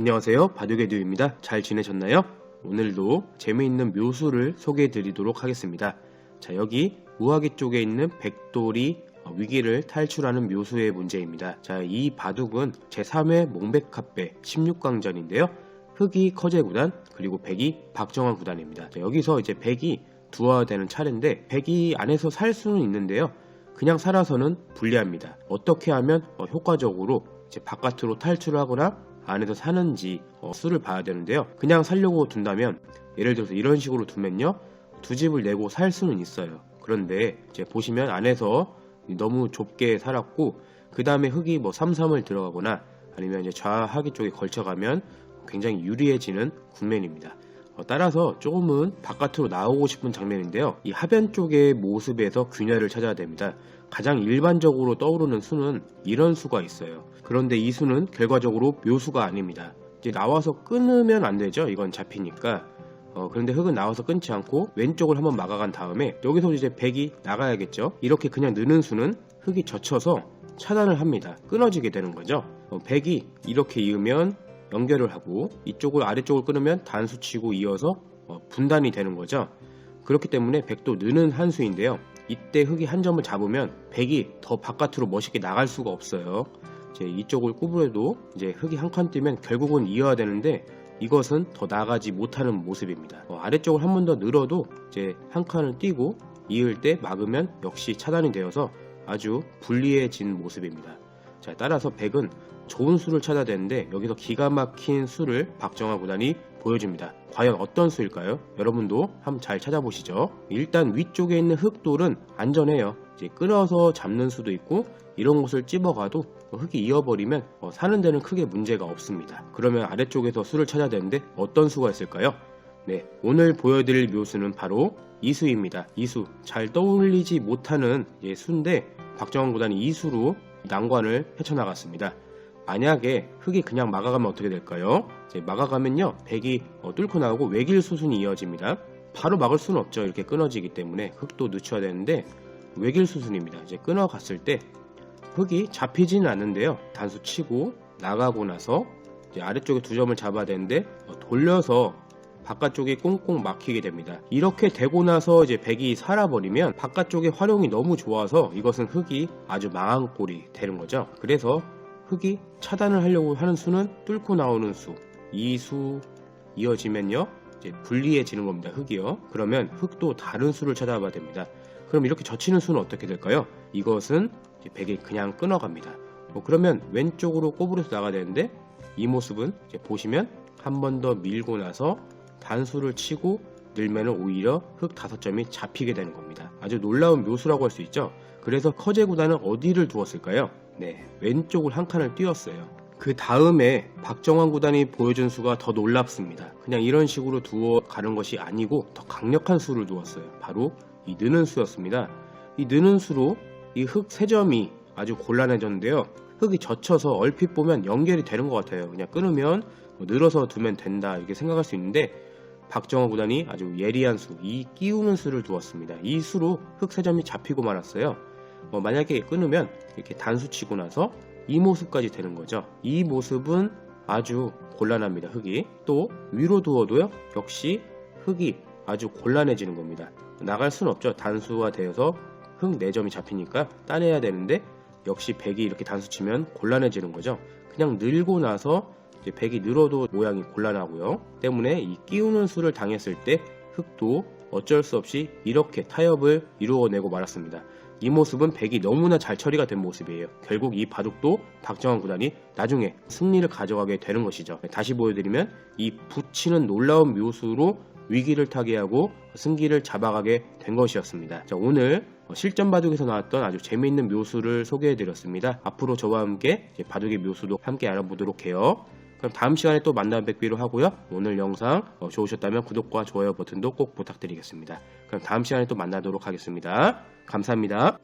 안녕하세요. 바둑의듀입니다. 잘 지내셨나요? 오늘도 재미있는 묘수를 소개해 드리도록 하겠습니다. 자, 여기 우아기 쪽에 있는 백돌이 어, 위기를 탈출하는 묘수의 문제입니다. 자, 이 바둑은 제3회 몽백합배 16강전인데요. 흑이 커제 구단, 그리고 백이 박정환 구단입니다. 자, 여기서 이제 백이 두화되는 차례인데, 백이 안에서 살 수는 있는데요. 그냥 살아서는 불리합니다. 어떻게 하면 어, 효과적으로 바깥으로 탈출을 하거나 안에서 사는지 어, 수를 봐야 되는데요. 그냥 살려고 둔다면 예를 들어서 이런 식으로 두면요. 두 집을 내고 살 수는 있어요. 그런데 이제 보시면 안에서 너무 좁게 살았고 그 다음에 흙이 뭐 3, 3을 들어가거나 아니면 이제 좌하기 쪽에 걸쳐가면 굉장히 유리해지는 국면입니다. 어, 따라서 조금은 바깥으로 나오고 싶은 장면인데요. 이 하변 쪽의 모습에서 균열을 찾아야 됩니다. 가장 일반적으로 떠오르는 수는 이런 수가 있어요. 그런데 이 수는 결과적으로 묘수가 아닙니다. 이제 나와서 끊으면 안 되죠. 이건 잡히니까. 어, 그런데 흙은 나와서 끊지 않고 왼쪽을 한번 막아간 다음에 여기서 이제 백이 나가야겠죠. 이렇게 그냥 느는 수는 흙이 젖혀서 차단을 합니다. 끊어지게 되는 거죠. 어, 백이 이렇게 이으면 연결을 하고 이쪽을 아래쪽을 끊으면 단수 치고 이어서 어, 분단이 되는 거죠. 그렇기 때문에 백도 느는 한 수인데요. 이때 흙이 한 점을 잡으면 백이 더 바깥으로 멋있게 나갈 수가 없어요. 이제 이쪽을 구부려도 이제 흙이 한 칸 뛰면 결국은 이어야 되는데 이것은 더 나가지 못하는 모습입니다. 어, 아래쪽을 한 번 더 늘어도 이제 한 칸을 뛰고 이을 때 막으면 역시 차단이 되어서 아주 불리해진 모습입니다. 자, 따라서 백은 좋은 수를 찾아야 되는데 여기서 기가 막힌 수를 박정화 구단이 보여줍니다. 과연 어떤 수일까요? 여러분도 한번 잘 찾아보시죠. 일단 위쪽에 있는 흙돌은 안전해요. 이제 끊어서 잡는 수도 있고 이런 곳을 찝어가도 흙이 이어버리면 어, 사는 데는 크게 문제가 없습니다. 그러면 아래쪽에서 수를 찾아야 되는데 어떤 수가 있을까요? 네, 오늘 보여드릴 묘수는 바로 이수입니다. 이수 잘 떠올리지 못하는 예, 수인데 박정환 구단이 이수로 난관을 헤쳐나갔습니다. 만약에 흙이 그냥 막아가면 어떻게 될까요? 막아가면요, 백이 어, 뚫고 나오고 외길 수순이 이어집니다. 바로 막을 수는 없죠. 이렇게 끊어지기 때문에 흙도 늦춰야 되는데 외길 수순입니다. 이제 끊어갔을 때 흙이 잡히지는 않는데요. 단수 치고 나가고 나서 아래쪽에 두 점을 잡아야 되는데 어, 돌려서 바깥쪽이 꽁꽁 막히게 됩니다. 이렇게 되고 나서 이제 백이 살아버리면 바깥쪽의 활용이 너무 좋아서 이것은 흙이 아주 망한 꼴이 되는 거죠. 그래서 흙이 차단을 하려고 하는 수는 뚫고 나오는 수. 이 수 이어지면요. 이제 불리해지는 겁니다. 흙이요. 그러면 흙도 다른 수를 찾아봐야 됩니다. 그럼 이렇게 젖히는 수는 어떻게 될까요? 이것은 백이 그냥 끊어갑니다. 뭐 그러면 왼쪽으로 꼬부려서 나가야 되는데 이 모습은 보시면 한 번 더 밀고 나서 단수를 치고 늘면은 오히려 흙 다섯 점이 잡히게 되는 겁니다. 아주 놀라운 묘수라고 할 수 있죠. 그래서 커제 구단은 어디를 두었을까요? 네, 왼쪽을 한 칸을 띄웠어요. 그 다음에 박정환 구단이 보여준 수가 더 놀랍습니다. 그냥 이런 식으로 두어 가는 것이 아니고 더 강력한 수를 두었어요. 바로 이 느는 수였습니다. 이 느는 수로 이흙세 점이 아주 곤란해졌는데요. 흙이 젖혀서 얼핏 보면 연결이 되는 것 같아요. 그냥 끊으면 뭐 늘어서 두면 된다 이렇게 생각할 수 있는데 박정호 구단이 아주 예리한 수, 이 끼우는 수를 두었습니다. 이 수로 흙세 점이 잡히고 말았어요. 뭐 만약에 끊으면 이렇게 단수 치고 나서 이 모습까지 되는 거죠. 이 모습은 아주 곤란합니다. 흙이 또 위로 두어도요. 역시 흙이 아주 곤란해지는 겁니다. 나갈 수는 없죠. 단수가 되어서 흙 4점이 잡히니까 따내야 되는데 역시 백이 이렇게 단수 치면 곤란해지는 거죠. 그냥 늘고 나서 이제 백이 늘어도 모양이 곤란하고요. 때문에 이 끼우는 수를 당했을 때 흙도 어쩔 수 없이 이렇게 타협을 이루어내고 말았습니다. 이 모습은 백이 너무나 잘 처리가 된 모습이에요. 결국 이 바둑도 박정환 구단이 나중에 승리를 가져가게 되는 것이죠. 다시 보여드리면 이 붙이는 놀라운 묘수로 위기를 타개하고 승기를 잡아가게 된 것이었습니다. 자, 오늘 실전 바둑에서 나왔던 아주 재미있는 묘수를 소개해드렸습니다. 앞으로 저와 함께 바둑의 묘수도 함께 알아보도록 해요. 그럼 다음 시간에 또 만나 뵙기로 하고요. 오늘 영상 어, 좋으셨다면 구독과 좋아요 버튼도 꼭 부탁드리겠습니다. 그럼 다음 시간에 또 만나도록 하겠습니다. 감사합니다.